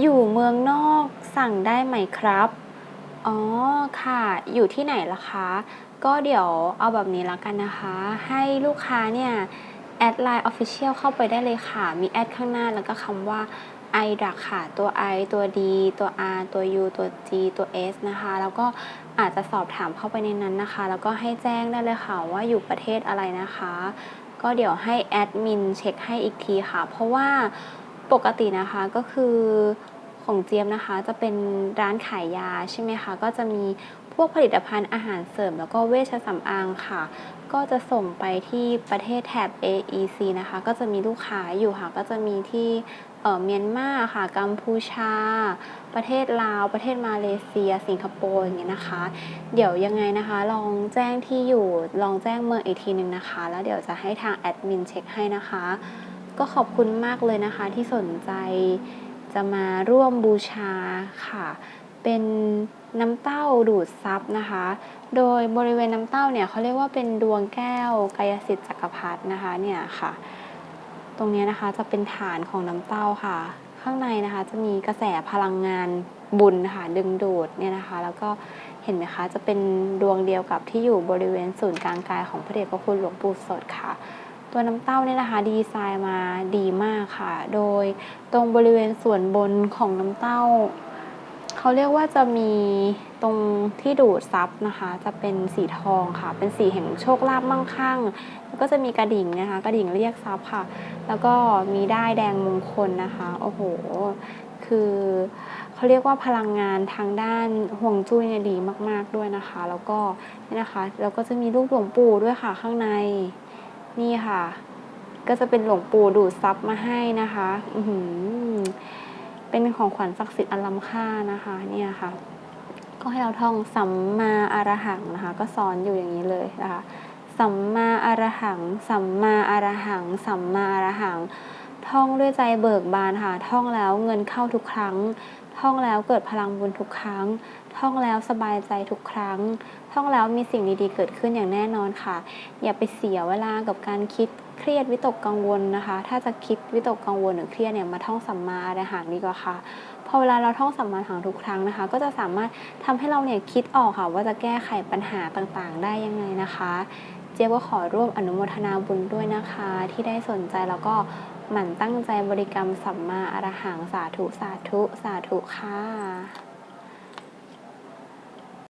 อยู่เมืองนอกสั่งได้ไหมครับ อ๋อค่ะ อยู่ที่ไหนล่ะคะ ก็เดี๋ยวเอาแบบนี้แล้วกันนะคะ ให้ลูกค้าเนี่ย แอดไลน์ Official เข้าไปได้เลยค่ะ มีแอดข้างหน้าแล้วก็คำว่า i ดักค่ะ ตัว i ตัว d ตัว r ตัว u ตัว g ตัว s นะคะ แล้วก็อาจจะสอบถามเข้าไปในนั้นนะคะ แล้วก็ให้แจ้งได้เลยค่ะว่าอยู่ประเทศอะไรนะคะ ก็เดี๋ยวให้แอดมินเช็คให้อีกทีค่ะ เพราะว่า ปกตินะคะก็คือของเจี๊ยบนะคะจะเป็นร้านขายยาใช่ไหมคะก็จะมีพวกผลิตภัณฑ์อาหารเสริม แล้วก็เวชสำอางค่ะ ก็จะส่งไปที่ประเทศแถบ AEC นะคะ ก็จะมีลูกค้าอยู่ค่ะ ก็จะมีที่เออเมียนมาค่ะ กัมพูชา ประเทศลาว ประเทศมาเลเซีย สิงคโปร์อย่างเงี้ยนะคะ เดี๋ยวยังไงนะคะ ลองแจ้งที่อยู่ ลองแจ้งเมืองอีกทีหนึ่งนะคะ แล้วเดี๋ยวจะให้ทางแอดมินเช็คให้นะคะ ก็ขอบคุณมากเลยนะคะที่สนใจจะมาร่วมบูชาค่ะ เป็นน้ำเต้าดูดซับนะคะ โดยบริเวณน้ำเต้าเนี่ยเขาเรียกว่าเป็นดวงแก้วกายสิทธิ์จักรพรรดินะคะเนี่ยค่ะ ตรงนี้นะคะจะเป็นฐานของน้ำเต้าค่ะ ข้างในนะคะจะมีกระแสพลังงานบุญค่ะดึงดูดเนี่ยนะคะ แล้วก็เห็นไหมคะจะเป็นดวงเดียวกับที่อยู่บริเวณศูนย์กลางกายของพระเดชพระคุณหลวงปู่สดค่ะ ตัวน้ำเต้าเนี่ยนะคะดีไซน์มาดีมากค่ะ โดยตรงบริเวณส่วนบนของน้ำเต้า เขาเรียกว่าจะมีตรงที่ดูดซับนะคะ จะเป็นสีทองค่ะ เป็นสีแห่งโชคลาภมั่งคั่ง แล้วก็จะมีกระดิ่งนะคะ กระดิ่งเรียกทรัพย์ค่ะ แล้วก็มีได้แดงมงคลนะคะ โอ้โห คือเขาเรียกว่าพลังงานทางด้านห่วงจุ้ยเนี่ยดีมาก ๆด้วยนะคะ แล้วก็นี่นะคะ แล้วก็จะมีรูปหลวงปู่ด้วยค่ะข้างใน นี่ค่ะ ก็จะเป็นหลวงปู่ดูดซับมาให้นะคะอืเป็นของขวัญศักดิ์สิทธิ์อันล้ำค่านะคะ เนี่ยค่ะ ก็ให้เราท่องสัมมาอารหังนะคะ ก็สอนอยู่อย่างนี้เลยนะคะสัมมาอารหัง สัมมาอารหัง สัมมาอารหัง ท่องด้วยใจเบิกบานค่ะ ท่องแล้วเงินเข้าทุกครั้ง ท่องแล้วเกิดพลังบุญทุกครั้ง ท่องแล้วสบายใจทุกครั้ง ท่องแล้วมีสิ่งดีๆเกิดขึ้นอย่างแน่นอนค่ะ อย่าไปเสียเวลากับการคิดเครียดวิตกกังวลนะคะ ถ้าจะคิดวิตกกังวลหรือเครียดเนี่ยมาท่องสัมมาอรหังดีกว่าค่ะพอเวลาเราท่องสัมมาอรหังทุกครั้งนะคะ ก็จะสามารถทำให้เราเนี่ยคิดออกค่ะว่าจะแก้ไขปัญหาต่างๆ ได้ยังไงนะคะ จี๊ยบก็ขอร่วมอนุโมทนาบุญด้วยนะคะ ที่ได้สนใจแล้วก็หมั่นตั้งใจบริกรรมสัมมาอรหังสาธุสาธุสาธุค่ะ